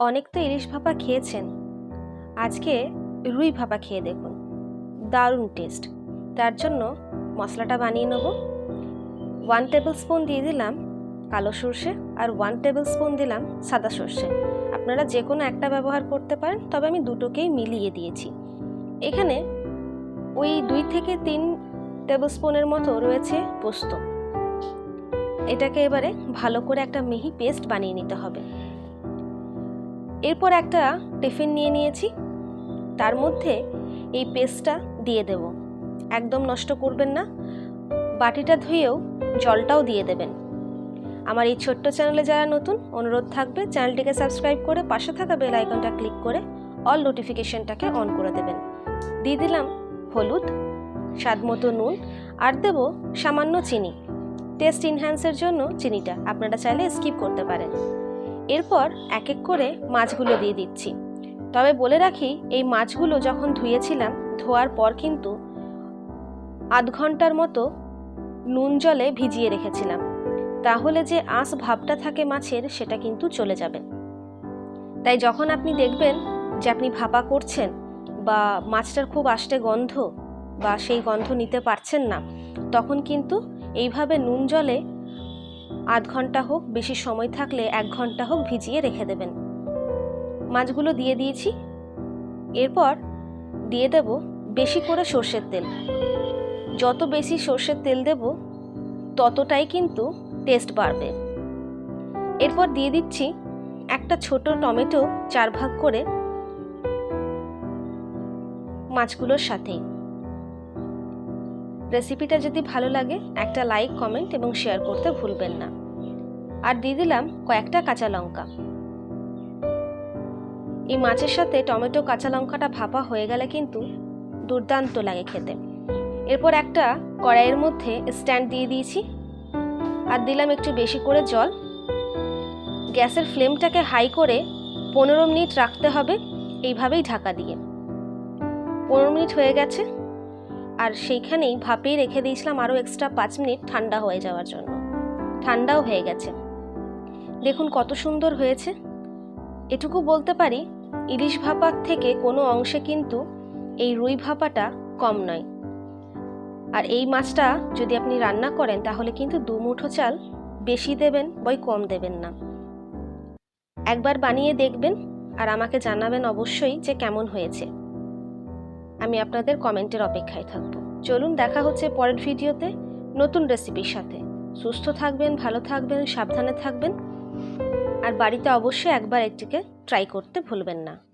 অনেক তো ইলিশ ভাপা খেয়েছেন। আজকে রুই ভাপা খেয়ে দেখুন। দারুণ টেস্ট তার জন্য মশলাটা বানিয়ে নেব। ওয়ান টেবিল স্পুন দিয়ে দিলাম কালো সর্ষে আর ওয়ান টেবিল স্পুন দিলাম সাদা সর্ষে। আপনারা যে কোনো একটা ব্যবহার করতে পারেন, তবে আমি দুটোকেই মিলিয়ে দিয়েছি। এখানে ওই দুই থেকে তিন টেবিল স্পুনের মতো রয়েছে পোস্ত। এটাকে এবারে ভালো করে একটা মিহি পেস্ট বানিয়ে নিতে হবে। এরপর একটা টিফিন নিয়ে নিয়েছি। তার মধ্যে এই পেস্টটা দিয়ে দেব। একদম নষ্ট করবেন না। বাটিটা ধুয়েও জলটাও দিয়ে দেবেন। আমার এই ছোট্ট চ্যানেলে যারা নতুন, অনুরোধ থাকবে চ্যানেলটিকে সাবস্ক্রাইব করে পাশে থাকা বেল আইকনটা ক্লিক করে অল নোটিফিকেশনটাকে অন করে দেবেন। দিয়ে দিলাম হলুদ, স্বাদ মতো নুন আর দেব সামান্য চিনি। টেস্ট ইনহ্যান্সের জন্য চিনিটা। আপনারা চাইলে স্কিপ করতে পারেন। এরপর এক এক করে মাছগুলো দিয়ে দিচ্ছি। তবে বলে রাখি, এই মাছগুলো যখন ধুয়েছিলাম, ধোয়ার পর কিন্তু আধ ঘণ্টার মতো নুন জলে ভিজিয়ে রেখেছিলাম। তাহলে যে আঁশ ভাবটা থাকে মাছের, সেটা কিন্তু চলে যাবে। তাই যখন আপনি দেখবেন যে আপনি ভাপা করছেন বা মাছটার খুব আষ্টে গন্ধ বা সেই গন্ধ নিতে পারছেন না, তখন কিন্তু এইভাবে নুন জলে আধ ঘণ্টা হোক, বেশি সময় থাকলে এক ঘণ্টা হোক ভিজিয়ে রেখে দেবেন। মাছগুলো দিয়ে দিয়েছি। এরপর দিয়ে দেব বেশি করে সর্ষের তেল। যত বেশি সর্ষের তেল দেব, ততটাই কিন্তু টেস্ট বাড়বে। এরপর দিয়ে দিচ্ছি একটা ছোট টমেটো চার ভাগ করে মাছগুলোর সাথেই রেসিপিটা যদি ভালো লাগে, একটা লাইক কমেন্ট এবং শেয়ার করতে ভুলবেন না। আর দিয়ে দিলাম কয়েকটা কাঁচা লঙ্কা। এই মাছের সাথে টমেটো কাঁচা লঙ্কাটা ভাপা হয়ে গেলে কিন্তু দুর্দান্ত লাগে খেতে। এরপর একটা কড়াইয়ের মধ্যে স্ট্যান্ড দিয়ে দিয়েছি। আর দিলাম একটু বেশি করে জল। গ্যাসের ফ্লেমটাকে হাই করে পনেরো মিনিট রাখতে হবে, এইভাবেই ঢাকা দিয়ে। পনেরো মিনিট হয়ে গেছে। আর সেইখানেই ভাপেই রেখে দিয়েছিলাম আরও এক্সট্রা পাঁচ মিনিট ঠান্ডা হয়ে যাওয়ার জন্য। ঠান্ডাও হয়ে গেছে। দেখুন কত সুন্দর হয়েছে। এটুকু বলতে পারি, ইলিশ ভাপার থেকে কোনো অংশে কিন্তু এই রুই ভাপাটা কম নয়। আর এই মাছটা যদি আপনি রান্না করেন, তাহলে কিন্তু দু মুঠো চাল বেশি দেবেন, বই কম দেবেন না। একবার বানিয়ে দেখবেন আর আমাকে জানাবেন অবশ্যই যে কেমন হয়েছে। আমি আপনাদের কমেন্টের অপেক্ষায় থাকব। চলুন দেখা হচ্ছে পরের ভিডিওতে নতুন রেসিপির সাথে। সুস্থ থাকবেন, ভালো থাকবেন, সাবধানে থাকবেন। আর বাড়িতে অবশ্যই একবার এটিকে ট্রাই করতে ভুলবেন না।